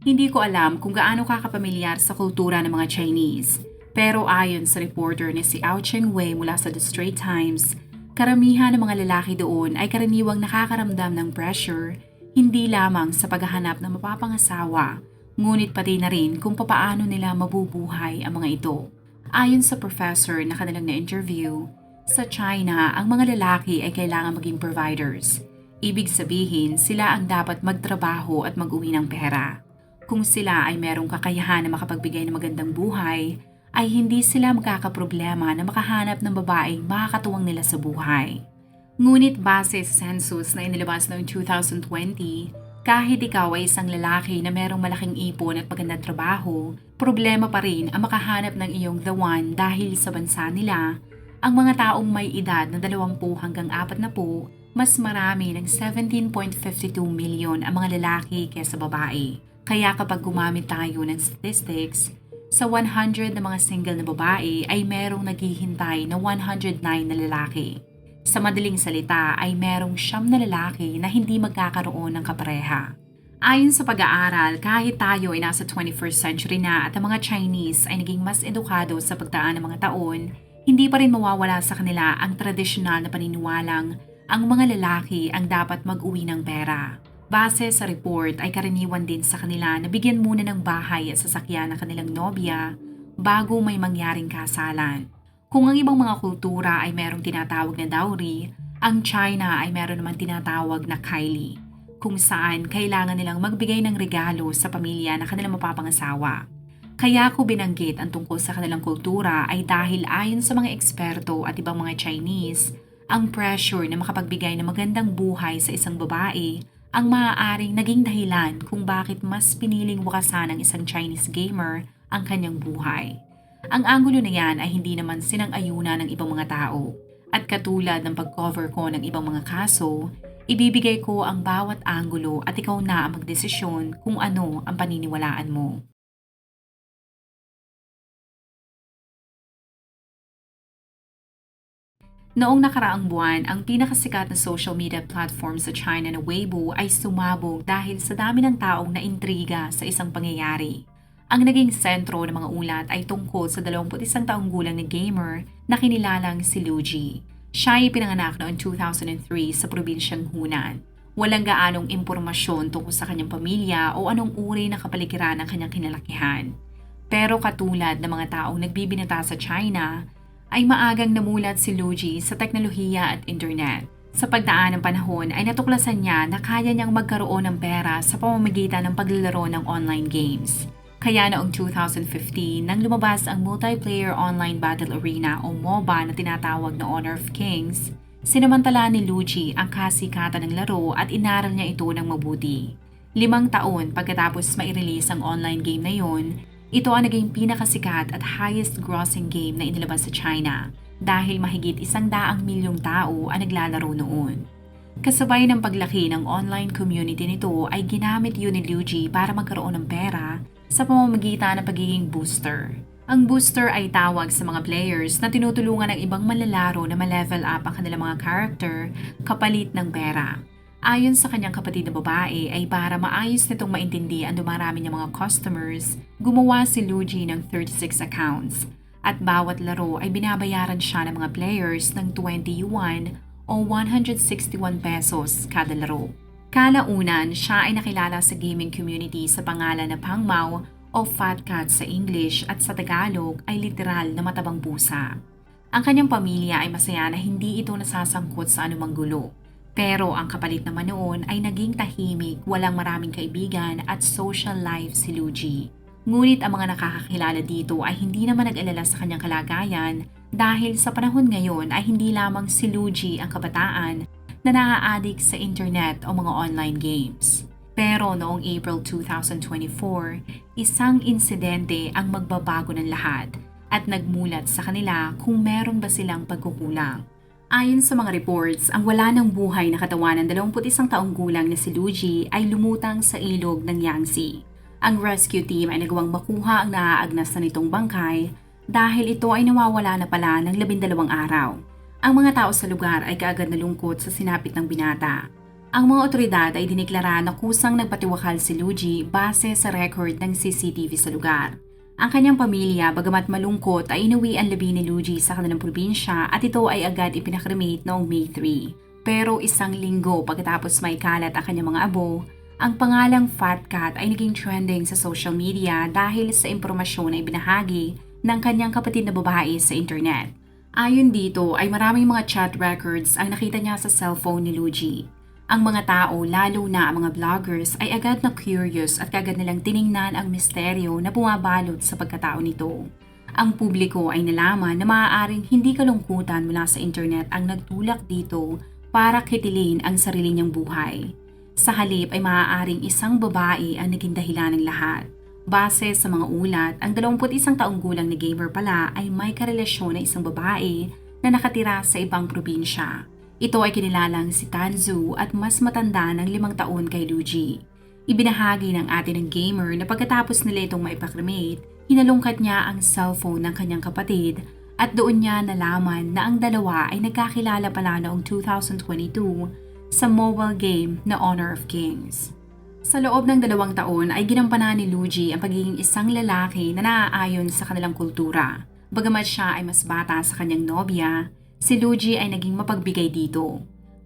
Hindi ko alam kung gaano ka kapamilyar sa kultura ng mga Chinese. Pero ayon sa reporter na si Ao Cheng Wei mula sa The Straits Times, karamihan ng mga lalaki doon ay karaniwang nakakaramdam ng pressure hindi lamang sa paghahanap ng mapapangasawa, ngunit pati na rin kung papaano nila mabubuhay ang mga ito. Ayon sa professor na kanilang na-interview, sa China, ang mga lalaki ay kailangan maging providers. Ibig sabihin, sila ang dapat magtrabaho at mag-uwi ng pera. Kung sila ay merong kakayahan na makapagbigay ng magandang buhay, ay hindi sila magkakaproblema na makahanap ng babaeng makakatuwang nila sa buhay. Ngunit base sa census na inilabas noong 2020, kahit ikaw ay isang lalaki na merong malaking ipon at magandang trabaho, problema pa rin ang makahanap ng iyong the one dahil sa bansa nila, ang mga taong may edad na 20 hanggang 40, mas marami ng 17.52 milyon ang mga lalaki kaysa babae. Kaya kapag gumamit tayo ng statistics, sa 100 na mga single na babae ay merong naghihintay na 109 na lalaki. Sa madaling salita ay merong siyam na lalaki na hindi magkakaroon ng kapareha. Ayon sa pag-aaral, kahit tayo ay nasa 21st century na at ang mga Chinese ay naging mas edukado sa pagdaan ng mga taon, hindi pa rin mawawala sa kanila ang tradisyonal na paniniwalang ang mga lalaki ang dapat mag-uwi ng pera. Base sa report ay karaniwan din sa kanila na bigyan muna ng bahay at sasakyan ng kanilang nobya bago may mangyaring kasalan. Kung ang ibang mga kultura ay merong tinatawag na dowry, ang China ay meron naman tinatawag na Kylie, kung saan kailangan nilang magbigay ng regalo sa pamilya na kanilang mapapangasawa. Kaya ko binanggit ang tungkol sa kanilang kultura ay dahil ayon sa mga eksperto at ibang mga Chinese, ang pressure na makapagbigay ng magandang buhay sa isang babae ang maaaring naging dahilan kung bakit mas piniling wakasan ng isang Chinese gamer ang kanyang buhay. Ang anggulo na yan ay hindi naman sinang-ayuna ng ibang mga tao. At katulad ng pag-cover ko ng ibang mga kaso, ibibigay ko ang bawat anggulo at ikaw na ang magdesisyon kung ano ang paniniwalaan mo. Noong nakaraang buwan, ang pinakasikat na social media platform sa China na Weibo ay sumabog dahil sa dami ng taong naintriga sa isang pangyayari. Ang naging sentro ng mga ulat ay tungkol sa 21 taong gulang na gamer na kinilalang si Luigi. Siya ay pinanganak noong 2003 sa probinsyang Hunan. Walang gaanong impormasyon tungkol sa kanyang pamilya o anong uri na kapaligiran ng kanyang kinalakihan. Pero katulad ng mga taong nagbibinata sa China, ay maagang namulat si Luigi sa teknolohiya at internet. Sa pagdaan ng panahon ay natuklasan niya na kaya niyang magkaroon ng pera sa pamamagitan ng paglalaro ng online games. Kaya noong 2015 nang lumabas ang Multiplayer Online Battle Arena o MOBA na tinatawag na Honor of Kings, sinamantala ni Luigi ang kasikatan ng laro at inaral niya ito ng mabuti. Limang taon pagkatapos ma-release ang online game na yon, ito ang naging pinakasikat at highest grossing game na inilabas sa China dahil mahigit isang daang milyong tao ang naglalaro noon. Kasabay ng paglaki ng online community nito ay ginamit yun ni Luigi para magkaroon ng pera sa pamamagitan ng pagiging booster. Ang booster ay tawag sa mga players na tinutulungan ng ibang manlalaro na ma-level up ang kanilang mga character kapalit ng pera. Ayon sa kanyang kapatid na babae ay para maayos nitong maintindi ang dumarami niyang mga customers, gumawa si Luigi ng 36 accounts at bawat laro ay binabayaran siya ng mga players ng 20 yuan o 161 pesos kada laro. Kalaunan, siya ay nakilala sa gaming community sa pangalan na Pangmao o Fat Cat sa English at sa Tagalog ay literal na matabang pusa. Ang kanyang pamilya ay masaya na hindi ito nasasangkot sa anumang gulo pero ang kapalit naman noon ay naging tahimik, walang maraming kaibigan at social life si Luigi. Ngunit ang mga nakakakilala dito ay hindi naman nag-alala sa kanyang kalagayan dahil sa panahon ngayon ay hindi lamang si Luigi ang kabataan na naaadik sa internet o mga online games. Pero noong April 2024, isang insidente ang magbabago ng lahat at nagmulat sa kanila kung meron ba silang pagkukulang. Ayon sa mga reports, ang wala ng buhay na katawan ng 21 taong gulang na si Luigi ay lumutang sa ilog ng Yangtze. Ang rescue team ay nagawang makuha ang naaagnas na nitong bangkay dahil ito ay nawawala na pala ng labindalawang araw. Ang mga tao sa lugar ay kaagad nalungkot sa sinapit ng binata. Ang mga otoridad ay diniklara na kusang nagpatiwakal si Luigi base sa record ng CCTV sa lugar. Ang kanyang pamilya, bagamat malungkot, ay inuwi ang labi ni Luigi sa kanilang probinsya at ito ay agad ipinakremate noong May 3. Pero isang linggo pagkatapos may kalat ang kanyang mga abo, ang pangalang Fat Cat ay naging trending sa social media dahil sa impormasyon na ibinahagi ng kanyang kapatid na babae sa internet. Ayon dito ay maraming mga chat records ang nakita niya sa cellphone ni Luigi. Ang mga tao, lalo na ang mga vloggers, ay agad na curious at kagad nilang tiningnan ang misteryo na bumabalot sa pagkatao nito. Ang publiko ay nalaman na maaaring hindi kalungkutan mula sa internet ang nagtulak dito para kitilin ang sarili niyang buhay. Sa halip ay maaaring isang babae ang naging dahilan ng lahat. Base sa mga ulat, ang 21 taong gulang ni Gamer pala ay may karelasyon na isang babae na nakatira sa ibang probinsya. Ito ay kinilalang si Tanzu at mas matanda ng limang taon kay Luigi. Ibinahagi ng atin ng gamer na pagkatapos nila itong maipakremate, hinalungkat niya ang cellphone ng kanyang kapatid at doon niya nalaman na ang dalawa ay nagkakilala pala noong 2022 sa mobile game na Honor of Kings. Sa loob ng dalawang taon ay ginampanan ni Luigi ang pagiging isang lalaki na naaayon sa kanilang kultura. Bagamat siya ay mas bata sa kanyang nobya, si Luigi ay naging mapagbigay dito.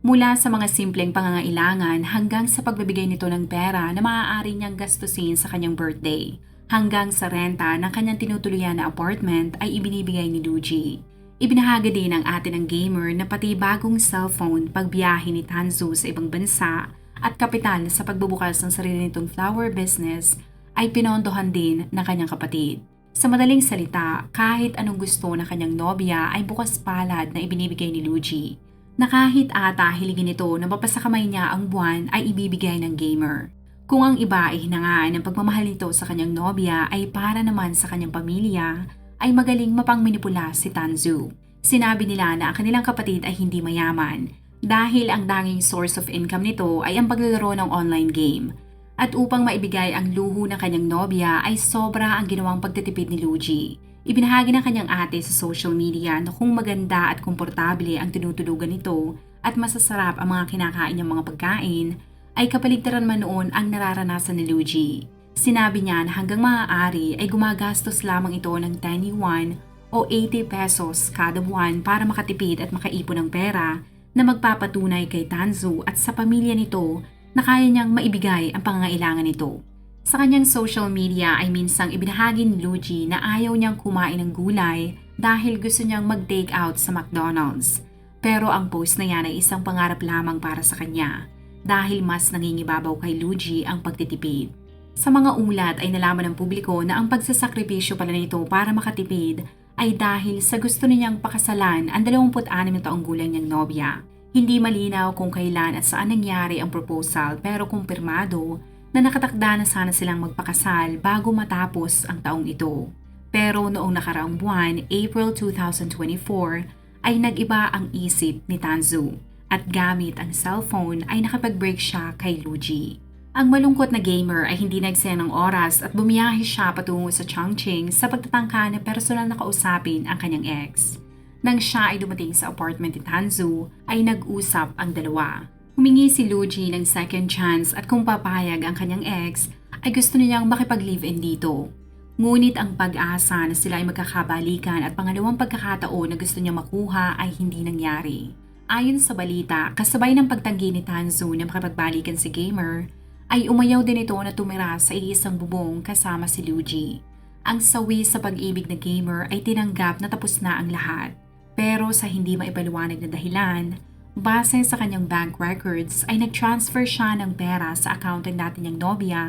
Mula sa mga simpleng pangangailangan hanggang sa pagbibigay nito ng pera na maaari niyang gastusin sa kanyang birthday, hanggang sa renta ng kanyang tinutuluyan na apartment ay ibinibigay ni Luigi. Ibinahagi din ng atin ng gamer na pati bagong cellphone pagbiyahe ni Tanzu sa ibang bansa at kapital sa pagbubukas ng sarili nitong flower business ay pinondohan din ng kanyang kapatid. Sa madaling salita, kahit anong gusto ng kanyang nobya ay bukas palad na ibinibigay ni Luigi. Na kahit ata hiligin nito na mapasakamay niya ang buwan ay ibibigay ng gamer. Kung ang iba ay hinangaan ng pagmamahal nito sa kanyang nobya ay para naman sa kanyang pamilya, ay magaling mapangmanipula si Tanzu. Sinabi nila na ang kanilang kapatid ay hindi mayaman dahil ang danging source of income nito ay ang paglalaro ng online game. At upang maibigay ang luho ng kanyang nobya ay sobra ang ginawang pagtitipid ni Luigi. Ibinahagi ng kanyang ate sa social media na kung maganda at komportable ang tinutulugan nito at masasarap ang mga kinakain niyang mga pagkain, ay kapaligtaran man noon ang nararanasan ni Luigi. Sinabi niya na hanggang maaari ay gumagastos lamang ito ng 10 yuan o 80 pesos kada buwan para makatipid at makaipon ng pera na magpapatunay kay Tanzu at sa pamilya nito na kaya niyang maibigay ang pangangailangan nito. Sa kanyang social media ay minsang ibinahagi ni Luigi na ayaw niyang kumain ng gulay dahil gusto niyang mag-take out sa McDonald's. Pero ang post na yan ay isang pangarap lamang para sa kanya dahil mas nangingibabaw kay Luigi ang pagtitipid. Sa mga ulat ay nalaman ng publiko na ang pagsasakripisyo pala nito para makatipid ay dahil sa gusto niyang pakasalan ang 26 na taong gulang niyang nobya. Hindi malinaw kung kailan at saan nangyari ang proposal pero kumpirmado na nakatakda na sana silang magpakasal bago matapos ang taong ito. Pero noong nakaraang buwan, April 2024, ay nag-iba ang isip ni Tanzu at gamit ang cellphone ay nakapag-break siya kay Luigi. Ang malungkot na gamer ay hindi nagsaya ng oras at bumiyahe siya patungo sa Chongqing sa pagtatangka na personal na kausapin ang kanyang ex. Nang siya ay dumating sa apartment ni Tanzu, ay nag-usap ang dalawa. Humingi si Luigi ng second chance at kung papayag ang kanyang ex, ay gusto niyang makipag-live-in dito. Ngunit ang pag-asa na sila ay magkakabalikan at pangalawang pagkakataon na gusto niya makuha ay hindi nangyari. Ayon sa balita, kasabay ng pagtanggi ni Tanzu na makipagbalikan si Gamer, ay umayaw din ito na tumira sa iisang bubong kasama si Luigi. Ang sawi sa pag-ibig na gamer ay tinanggap na tapos na ang lahat. Pero sa hindi maipaliwanag na dahilan, base sa kanyang bank records ay nag-transfer siya ng pera sa account ng dati niyang nobya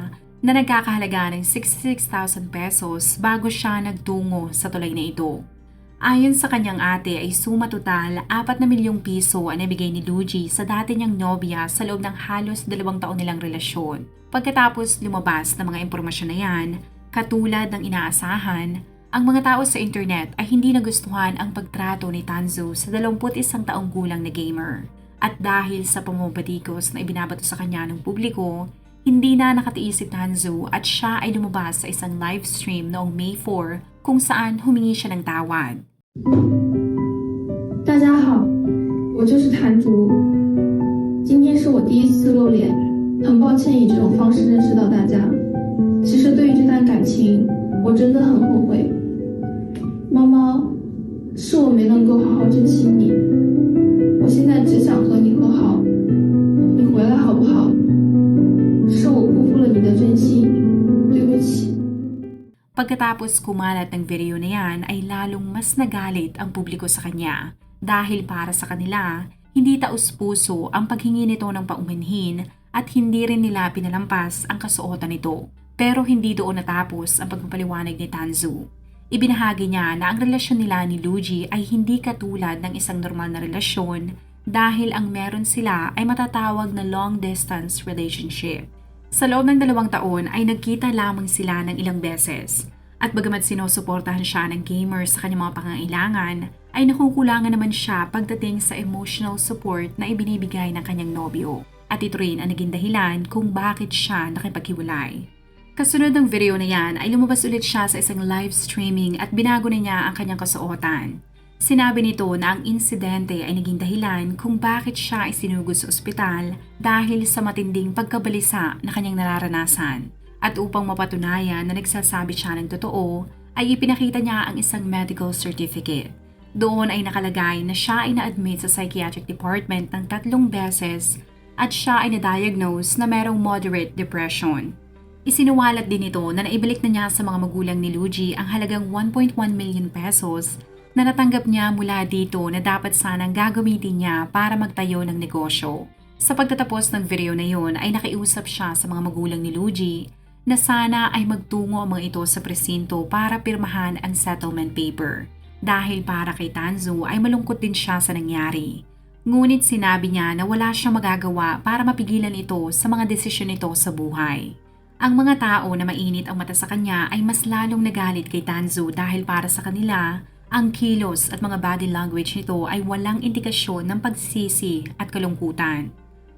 na nagkakahalaga ng 66,000 pesos bago siya nagtungo sa tulay na ito. Ayon sa kanyang ate ay suma total 4 na milyong piso ang nabigay ni Luigi sa dati niyang nobya sa loob ng halos dalawang taon nilang relasyon. Pagkatapos lumabas ng mga impormasyon na yan, katulad ng inaasahan, ang mga tao sa internet ay hindi nagustuhan ang pagtrato ni Tanzo sa 21 taong gulang na gamer. At dahil sa pamumbatikos na ibinabato sa kanya ng publiko, hindi na nakatiis si Tanzo at siya ay lumabas sa isang live stream noong May 4 kung saan humingi siya ng tawad. 大家好，我就是谭竹。今天是我第一次露脸，很抱歉以这种方式认识到大家。其实对于这段感情，我真的很后悔。 猫猫，是我没能够好好珍惜你，我现在只想和你和好，你回来好不好？是我辜负了你的真心，对不起。 Pagkatapos kumalat ng video na yan ay lalong mas nagalit ang publiko sa kanya dahil para sa kanila, hindi taus-puso ang paghingi nito ng paumanhin at hindi rin nila pinalampas ang kasuotan nito. Pero hindi doon natapos ang pagpapaliwanag ni Tanzu. Ibinahagi niya na ang relasyon nila ni Luigi ay hindi katulad ng isang normal na relasyon dahil ang meron sila ay matatawag na long distance relationship. Sa loob ng dalawang taon ay nagkita lamang sila ng ilang beses. At bagamat sinusuportahan siya ng gamer sa kanyang mga pangangailangan, ay nakukulangan naman siya pagdating sa emotional support na ibinibigay ng kanyang nobyo. At ito rin ang naging dahilan kung bakit siya nakipaghiwalay. Kasunod ng video na yan ay lumabas ulit siya sa isang live streaming at binago na niya ang kanyang kasuotan. Sinabi nito na ang insidente ay naging dahilan kung bakit siya ay sinugod sa ospital dahil sa matinding pagkabalisa na kanyang nararanasan. At upang mapatunayan na nagsasabi siya ng totoo, ay ipinakita niya ang isang medical certificate. Doon ay nakalagay na siya ay na-admit sa psychiatric department ng tatlong beses at siya ay na-diagnose na merong moderate depression. Isinuwalat din ito na naibalik na niya sa mga magulang ni Luigi ang halagang 1.1 million pesos na natanggap niya mula dito na dapat sanang gagamitin niya para magtayo ng negosyo. Sa pagtatapos ng video na yun ay nakiusap siya sa mga magulang ni Luigi na sana ay magtungo ang mga ito sa presinto para pirmahan ang settlement paper. Dahil para kay Tanzo ay malungkot din siya sa nangyari. Ngunit sinabi niya na wala siyang magagawa para mapigilan ito sa mga desisyon nito sa buhay. Ang mga tao na mainit ang mata sa kanya ay mas lalong nagalit kay Tanzo dahil para sa kanila, ang kilos at mga body language nito ay walang indikasyon ng pagsisi at kalungkutan.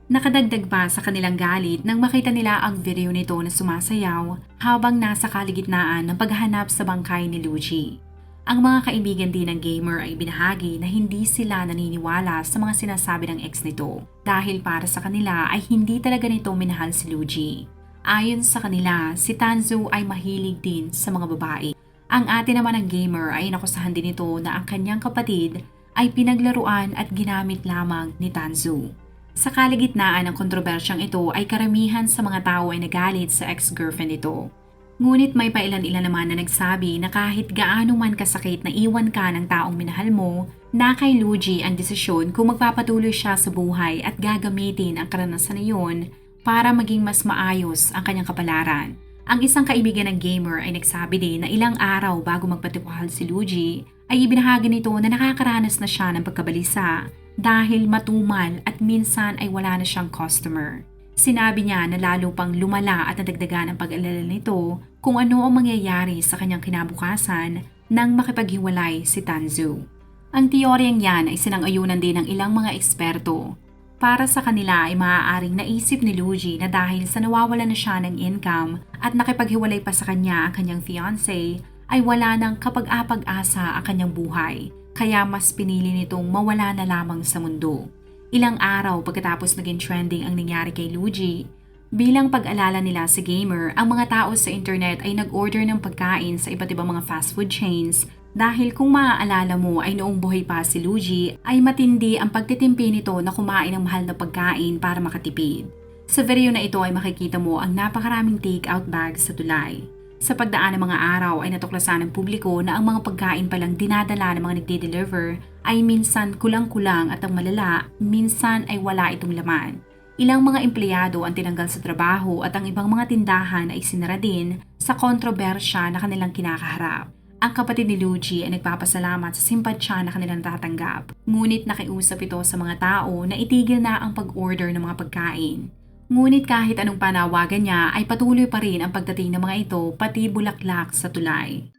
Nakadagdag pa sa kanilang galit nang makita nila ang video nito na sumasayaw habang nasa kaligitnaan ng paghahanap sa bangkay ni Luigi. Ang mga kaibigan din ng gamer ay binahagi na hindi sila naniniwala sa mga sinasabi ng ex nito dahil para sa kanila ay hindi talaga nito minahal si Luigi. Ayon sa kanila, si Tanzo ay mahilig din sa mga babae. Ang ate naman ng gamer ay nakusahan din ito na ang kanyang kapatid ay pinaglaruan at ginamit lamang ni Tanzo. Sa kaligitnaan ng kontrobersyang ito ay karamihan sa mga tao ay nagalit sa ex-girlfriend nito. Ngunit may pailan-ilan naman na nagsabi na kahit gaano man kasakit na iwan ka ng taong minahal mo, na kay Luigi ang desisyon kung magpapatuloy siya sa buhay at gagamitin ang karanasan na yun para maging mas maayos ang kanyang kapalaran. Ang isang kaibigan ng gamer ay nagsabi din na ilang araw bago magpatikuhal si Luigi ay ibinahagi nito na nakakaranas na siya ng pagkabalisa dahil matumal at minsan ay wala na siyang customer. Sinabi niya na lalo pang lumala at nadagdagan ang pag-alala nito kung ano ang mangyayari sa kanyang kinabukasan nang makipaghiwalay si Tanzu. Ang teoryang yan ay sinang-ayunan din ng ilang mga eksperto. Para sa kanila ay maaaring naisip ni Luigi na dahil sa nawawala na siya ng income at nakipaghiwalay pa sa kanya ang kanyang fiancé, ay wala nang kapag-apag-asa ang kanyang buhay kaya mas pinili nitong mawala na lamang sa mundo. Ilang araw pagkatapos naging trending ang nangyari kay Luigi, bilang pag-alala nila sa gamer, ang mga tao sa internet ay nag-order ng pagkain sa iba't ibang mga fast food chains dahil kung maaalala mo ay noong buhay pa si Luigi ay matindi ang pagtitimpi nito na kumain ng mahal na pagkain para makatipid. Sa video na ito ay makikita mo ang napakaraming take-out bags sa tulay. Sa pagdaan ng mga araw ay natuklasan ng publiko na ang mga pagkain palang dinadala ng mga nagde-deliver ay minsan kulang-kulang at ang malala, minsan ay wala itong laman. Ilang mga empleyado ang tinanggal sa trabaho at ang ibang mga tindahan ay sinara din sa kontrobersya na kanilang kinakaharap. Ang kapatid ni Luigi ay nagpapasalamat sa simpatsya na kanilang tatanggap. Ngunit nakiusap ito sa mga tao na itigil na ang pag-order ng mga pagkain. Ngunit kahit anong panawagan niya ay patuloy pa rin ang pagdating ng mga ito pati bulaklak sa tulay.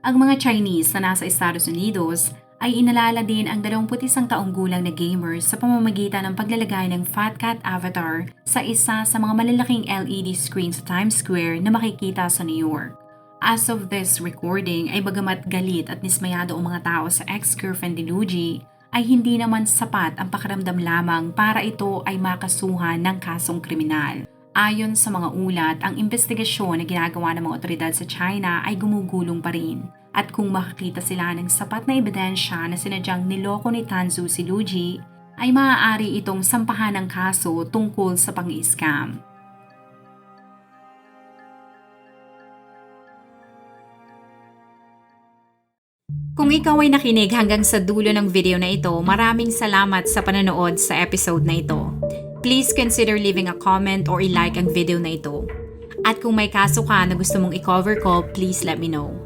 Ang mga Chinese na nasa Estados Unidos ay inalala din ang 21 taong gulang na gamer sa pamamagitan ng paglalagay ng Fat Cat avatar sa isa sa mga malalaking LED screen sa Times Square na makikita sa New York. As of this recording ay bagamat galit at nismayado ang mga tao sa ex-girlfriend ni Luigi, ay hindi naman sapat ang pakiramdam lamang para ito ay makasuhan ng kasong kriminal. Ayon sa mga ulat, ang investigasyon na ginagawa ng mga otoridad sa China ay gumugulong pa rin. At kung makakita sila ng sapat na ebidensya na sinadyang niloko ni Tanzu si Luigi, ay maaari itong sampahan ng kaso tungkol sa pang-scam. Kung ikaw ay nakinig hanggang sa dulo ng video na ito, maraming salamat sa panonood sa episode na ito. Please consider leaving a comment or i-like ang video na ito. At kung may kaso ka na gusto mong i-cover ko, please let me know.